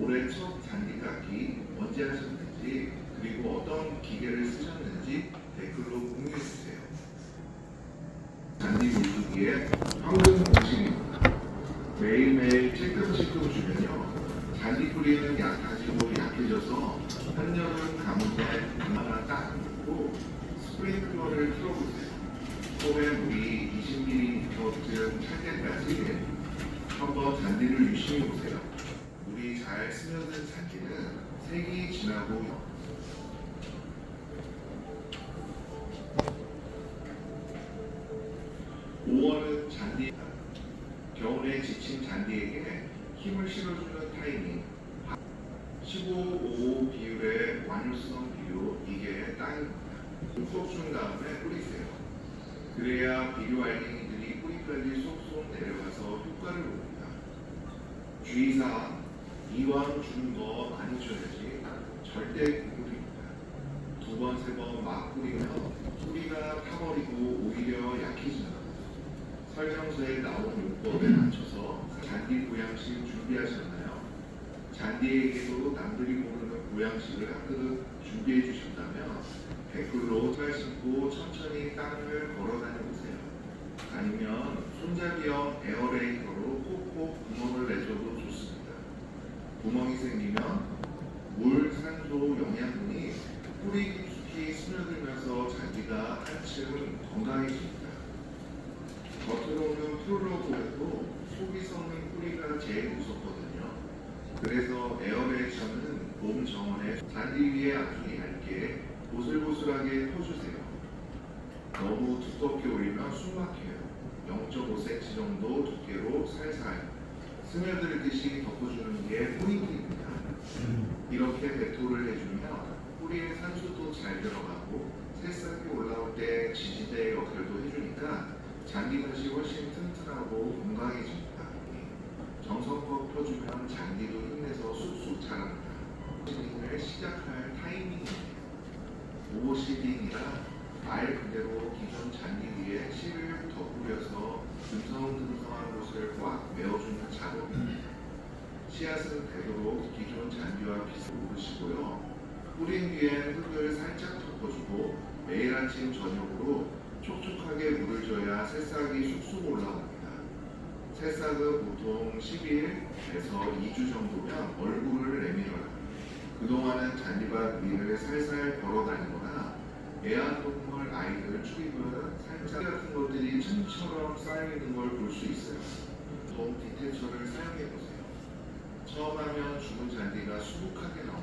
올해 첫 잔디 깎기 언제 하셨는지 그리고 어떤 기계를 쓰셨는지 댓글로 공유해 주세요. 잔디 물주기의 황금 공식입니다. 매일매일 찔끔찔끔 주면요. 잔디 뿌리는 약해지고 약해져서 한여름 가뭄에 얼마나 따뜻고 스프링클러를 틀어보세요. 폼에 물이 20ml쯤 찰 때까지 한번 잔디를 유심히 보세요. 잘 스며든 잔디는 색이 진하고 5월은 잔디 겨울에 지친 잔디에게 힘을 실어주는 타이밍 15, 5 비율의 완효성 비율 이게 땅입니다. 쏙 준 다음에 뿌리세요. 그래야 비료 알갱이들이 뿌리까지 쏙쏙 내려가서 효과를 봅니다. 주의사항 이왕 주는 거 많이 줘야지 절대 국물입니다. 두 번, 세 번 막 뿌리면 뿌리가 타버리고 오히려 약해집니다. 설명서에 나온 용법에 맞춰서 잔디 보양식 준비하셨나요? 잔디에게도 남들이 모르는 보양식을 한 그릇 준비해 주셨다면 댓글로 잘 신고 천천히 땅을 걸어 다녀보세요. 아니면 손잡이형 에어레이터로 꼭꼭 구멍을 내줘도 좋습니다. 구멍이 생기면 물, 산소, 영양분이 뿌리 깊숙이 스며들면서 잔디가 한층 건강해집니다. 겉으로는 푸르러 보여도 속이 썩는 뿌리가 제일 무섭거든요. 그래서 에어레이션은 몸 정원에 잔디 위에 아주 얇게 보슬보슬하게 퍼주세요. 너무 두껍게 올리면 숨 막혀요. 0.5cm 정도 두께로 살살 스며들 듯이 덮어주는 게 포인트입니다. 이렇게 배토를 해주면 뿌리에 산소도 잘 들어가고 새싹이 올라올 때 지지대 역할도 해주니까 잔디밭이 훨씬 튼튼하고 건강해집니다. 정성껏 펴주면 잔디도 힘내서 쑥쑥 자랍니다. 시딩을 시작할 타이밍입니다. 오버시딩이라 말 그대로 기존 잔디 위에 실을 덧뿌려서 듬성듬성한 곳을 꽉 메워주는 작업입니다. 씨앗은 되도록 기존 잔디와 비슷 오르시고요. 뿌린 뒤엔 흙을 살짝 덮어주고 매일 아침 저녁으로 촉촉하게 물을 줘야 새싹이 쑥쑥 올라옵니다. 새싹은 보통 10일에서 2주 정도면 얼굴을 내밀어요. 그동안은 잔디밭 위를 살살 걸어다니거나 애완동물 아이들 출입은 살짝 같은 것들이 층처럼 쌓여있는 걸 볼 수 있어요. 보통 디테처 açúcar e não.